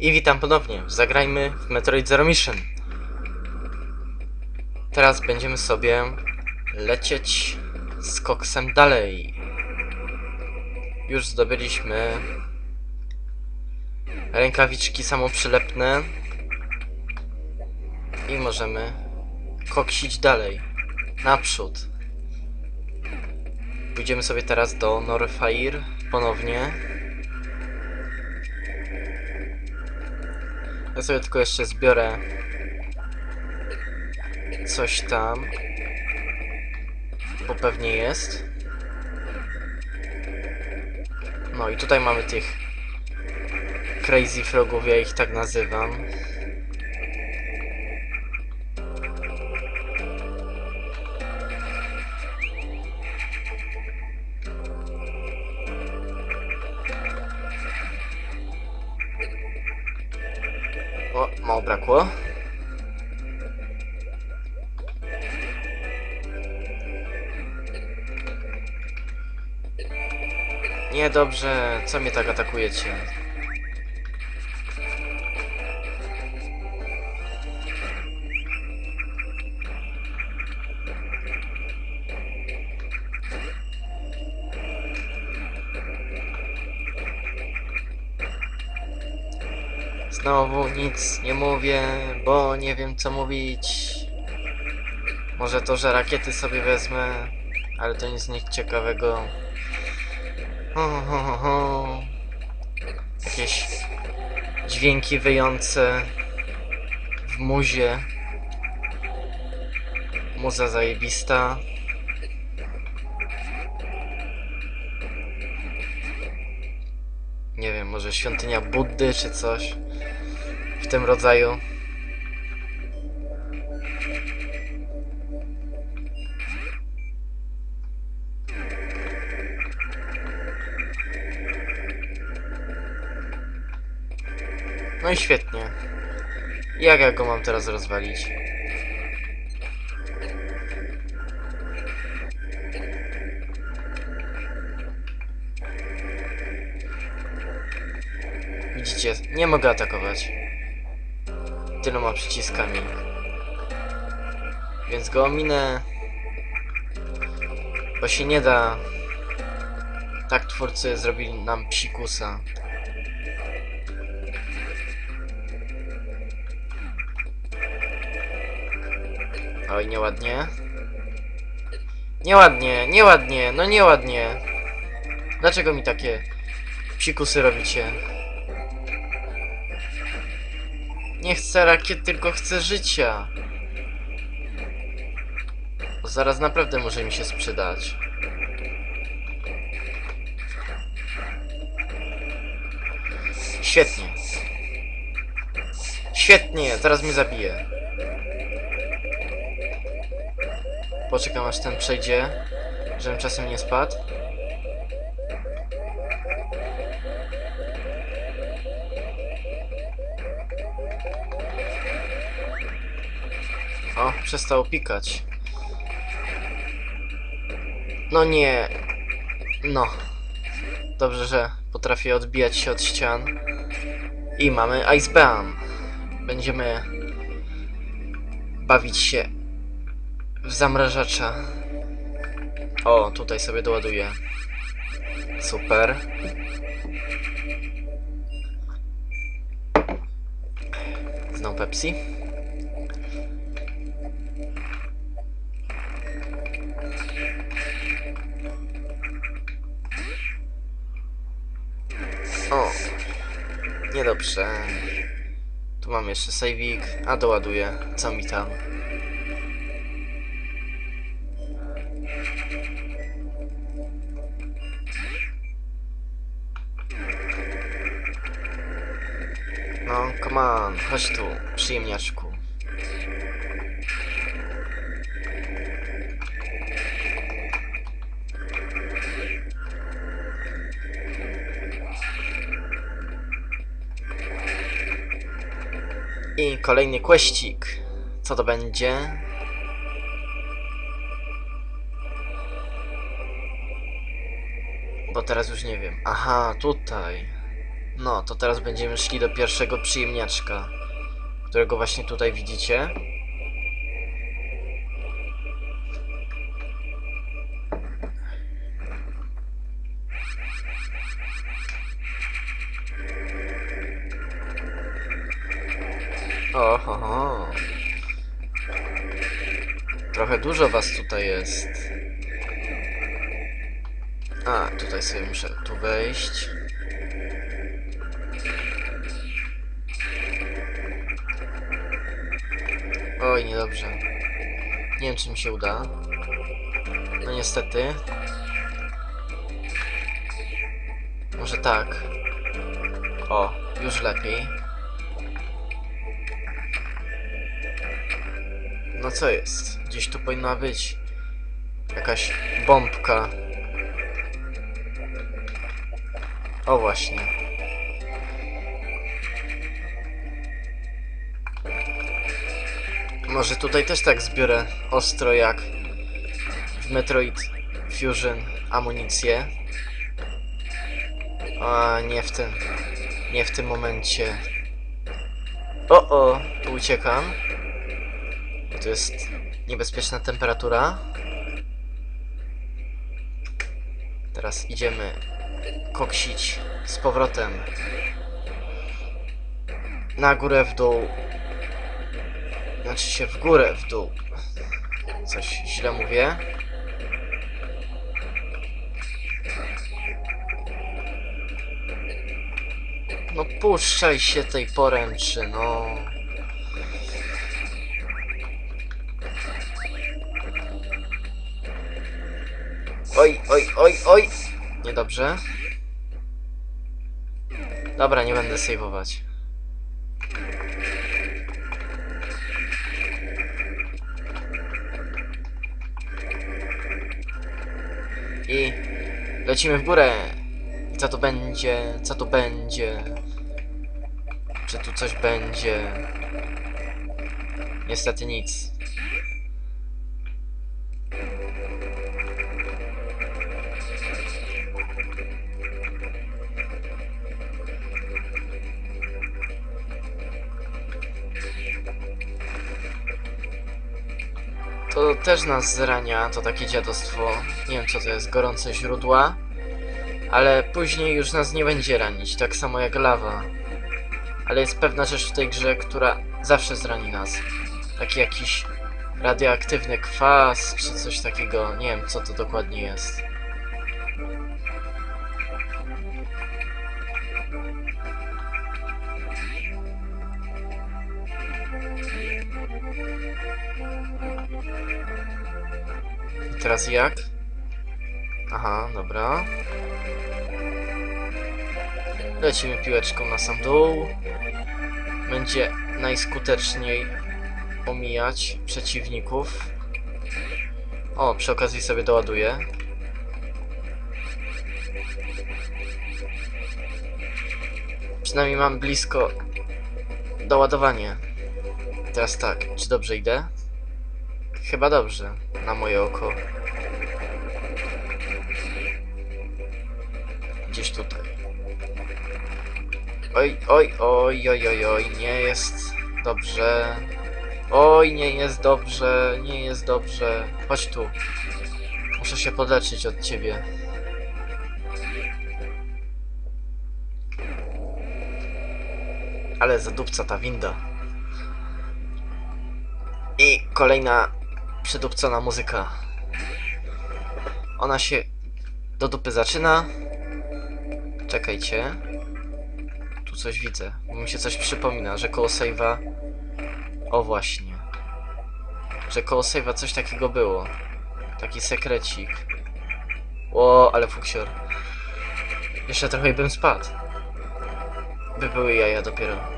I witam ponownie. Zagrajmy w Metroid Zero Mission. Teraz będziemy sobie lecieć z koksem dalej. Już zdobyliśmy rękawiczki samoprzylepne i możemy koksić dalej. Naprzód. Pójdziemy sobie teraz do Norfair ponownie. Ja sobie tylko jeszcze zbiorę coś tam. Bo pewnie jest. No i tutaj mamy tych Crazy Frogów, ja ich tak nazywam. Mało brakło. Niedobrze, co mnie tak atakujecie? Znowu nic nie mówię, bo nie wiem co mówić. Może to, że rakiety sobie wezmę, ale to nic nie ciekawego. Ho, ho, ho, ho. Jakieś dźwięki wyjące w muzie. Muza zajebista. Nie wiem, może świątynia Buddy czy coś w tym rodzaju. No i świetnie. Jak ja go mam teraz rozwalić? Widzicie, nie mogę atakować. Tyloma przyciskami. Więc go ominę. Bo się nie da. Tak twórcy zrobili nam psikusa. Oj, nieładnie. Nieładnie, nieładnie, no nieładnie. Dlaczego mi takie psikusy robicie? Nie chcę rakiet, tylko chcę życia. Bo zaraz naprawdę może mi się sprzedać. Świetnie. Świetnie, zaraz mnie zabije. Poczekam aż ten przejdzie, żebym czasem nie spadł. O, przestał pikać. No nie. No. Dobrze, że potrafię odbijać się od ścian. I mamy Ice Bam. Będziemy bawić się w zamrażacza. O, tutaj sobie doładuję. Super. Znowu Pepsi. O, niedobrze. Tu mam jeszcze saveik, a doładuję. Co mi tam? No, come on, chodź tu, przyjemniaczku. I kolejny kweścik. Co to będzie? Bo teraz już nie wiem. Aha, tutaj. No, to teraz będziemy szli do pierwszego przyjemniaczka, którego właśnie tutaj widzicie. Oho, Trochę dużo was tutaj jest. A, tutaj sobie muszę tu wejść. Oj, niedobrze. Nie wiem, czy mi się uda. No niestety. Może tak. O, już lepiej. No co jest? Gdzieś tu powinna być jakaś bombka. O właśnie. Może tutaj też tak zbiorę ostro jak w Metroid Fusion amunicję. A nie w tym. Nie w tym momencie. O o, tu uciekam. Bo to jest niebezpieczna temperatura. Teraz idziemy koksić z powrotem na górę w dół. Znaczy się w górę w dół. Coś źle mówię. No puszczaj się tej poręczy, no. Oj, oj, oj, oj! Niedobrze. Dobra, nie będę saveować. I lecimy w górę. Co tu będzie? Co tu będzie? Czy tu coś będzie? Niestety nic. To też nas zrania, to takie dziadostwo. Nie wiem co to jest, gorące źródła. Ale później już nas nie będzie ranić, tak samo jak lawa. Ale jest pewna rzecz w tej grze, która zawsze zrani nas. Taki jakiś radioaktywny kwas, czy coś takiego. Nie wiem co to dokładnie jest. Teraz jak? Aha, dobra. Lecimy piłeczką na sam dół. Będzie najskuteczniej omijać przeciwników. O, przy okazji sobie doładuję. Przynajmniej mam blisko doładowanie. Teraz tak, czy dobrze idę? Chyba dobrze, na moje oko. Gdzieś tutaj. Oj, oj, oj, oj, oj, oj, nie jest dobrze. Oj, nie jest dobrze, nie jest dobrze. Chodź tu. Muszę się podleczyć od ciebie. Ale zadupca ta winda. I kolejna przydupcona muzyka. Ona się do dupy zaczyna. Czekajcie. Tu coś widzę. Bo mi się coś przypomina, że koło save'a... O właśnie. Że koło save'a coś takiego było. Taki sekrecik. O, ale fuksior. Jeszcze trochę bym spadł. By były jaja dopiero.